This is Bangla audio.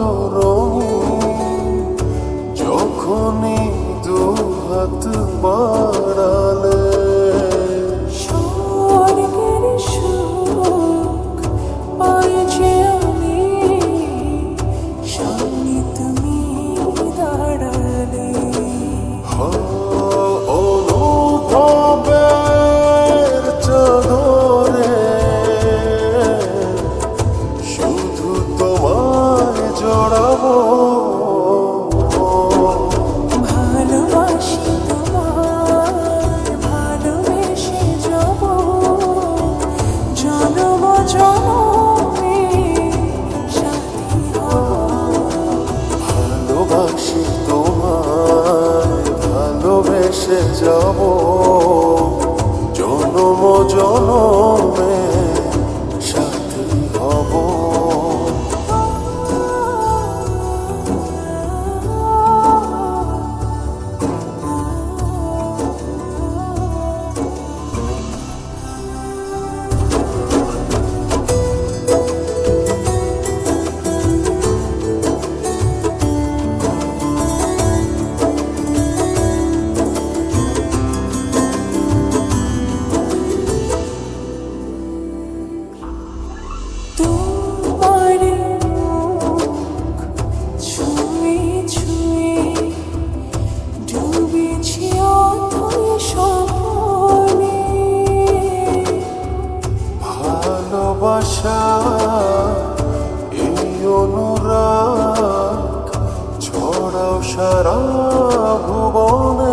মনোরম যখনই দু হাত বা সারা ভুবনে